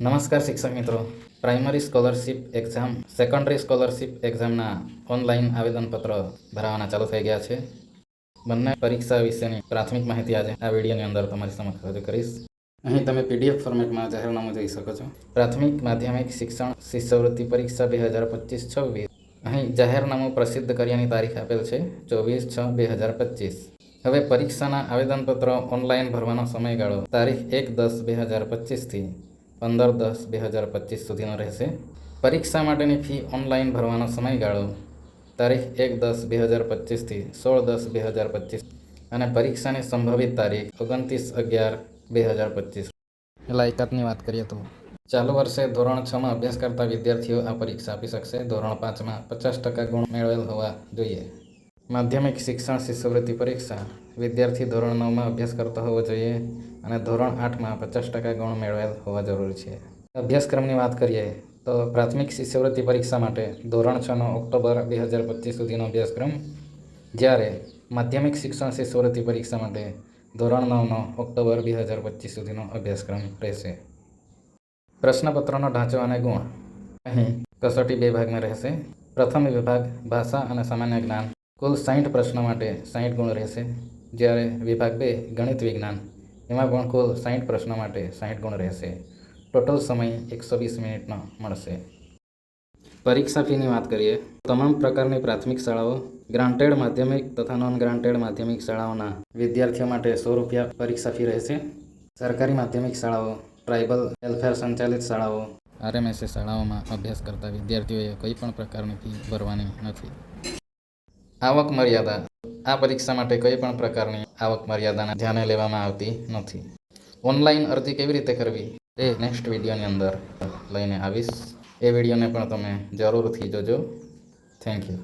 નમસ્કાર શિક્ષક મિત્રો. Primary scholarship exam, secondary scholarship એક્ઝામના online આવેદનપત્ર ભરાવાના ચાલુ થઈ ગયા છે. બંને પરીક્ષા વિશેની પ્રાથમિક માહિતી આજે આ વિડીયોની અંદર તમારી સમક્ષ રજૂ કરીશ. અહીં તમે પીડીએફ ફોર્મેટમાં જાહેરનામું જોઈ શકો છો. પ્રાથમિક માધ્યમિક શિક્ષણ શિષ્યવૃત્તિ પરીક્ષા બે હજાર પચીસ છવ્વીસ. અહીં જાહેરનામું પ્રસિદ્ધ કર્યાની તારીખ આપેલ છે, ચોવીસ છ બે હજાર પચીસ. હવે પરીક્ષાના આવેદનપત્ર ઓનલાઈન ભરવાનો સમયગાળો, તારીખ એક દસ બે હજાર પચીસથી પંદર દસ બે હજાર પચીસ સુધીનો રહેશે. પરીક્ષા માટેની ફી ઓનલાઈન ભરવાનો સમયગાળો, તારીખ એક દસ બે હજાર પચીસથી સોળ દસ બે હજાર પચીસ અને પરીક્ષાની સંભવિત તારીખ ઓગણત્રીસ અગિયાર બે હજાર પચીસ. લાયકાતની વાત કરીએ તો, ચાલુ વર્ષે ધોરણ છમાં અભ્યાસ કરતા વિદ્યાર્થીઓ આ પરીક્ષા આપી શકશે. ધોરણ પાંચમાં પચાસ ટકા ગુણ મેળવેલ હોવા જોઈએ. માધ્યમિક શિક્ષણ શિષ્યવૃત્તિ પરીક્ષા વિદ્યાર્થી ધોરણ નવમાં અભ્યાસ કરતો હોવો જોઈએ અને ધોરણ આઠમાં પચાસ ટકા ગુણ મેળવેલ હોવા જરૂરી છે. અભ્યાસક્રમની વાત કરીએ તો પ્રાથમિક શિષ્યવૃત્તિ પરીક્ષા માટે ધોરણ છનો ઓક્ટોબર બે હજાર પચીસ સુધીનો અભ્યાસક્રમ. જ્યારે માધ્યમિક શિક્ષણ શિષ્યવૃત્તિ પરીક્ષા માટે ધોરણ નવનો ઓક્ટોબર બે હજાર પચીસ સુધીનો અભ્યાસક્રમ રહેશે. પ્રશ્નપત્રનો ઢાંચો અને ગુણ. અહીં કસોટી બે ભાગમાં રહેશે. પ્રથમ વિભાગ ભાષા અને સામાન્ય જ્ઞાન. કુલ સાહીઠ પ્રશ્નો માટે સાહીઠ ગુણ રહેશે. જ્યારે વિભાગ બે ગણિત વિજ્ઞાન, એમાં પણ કુલ સાહીઠ પ્રશ્નો માટે સાહીઠ ગુણ રહેશે. ટોટલ સમય એકસો વીસ મિનિટનો મળશે. પરીક્ષા ફીની વાત કરીએ તમામ પ્રકારની પ્રાથમિક શાળાઓ, ગ્રાન્ટેડ માધ્યમિક તથા નોન ગ્રાન્ટેડ માધ્યમિક શાળાઓના વિદ્યાર્થીઓ માટે સો રૂપિયા પરીક્ષા ફી રહેશે. સરકારી માધ્યમિક શાળાઓ, ટ્રાઇબલ વેલફેર સંચાલિત શાળાઓ, આરએમએસએ શાળાઓમાં અભ્યાસ કરતા વિદ્યાર્થીઓએ કોઈ પણ પ્રકારની ફી ભરવાની નથી. આવક મર્યાદા. આ પરીક્ષા માટે કોઈ પણ પ્રકારની આવક મર્યાદાને ધ્યાને લેવામાં આવતી નથી. ઓનલાઈન અરજી કેવી રીતે કરવી? તે નેક્સ્ટ વિડીયોની અંદર લઈને આવીશ. એ વિડીયોને પણ તમે જરૂરથી જોજો. Thank you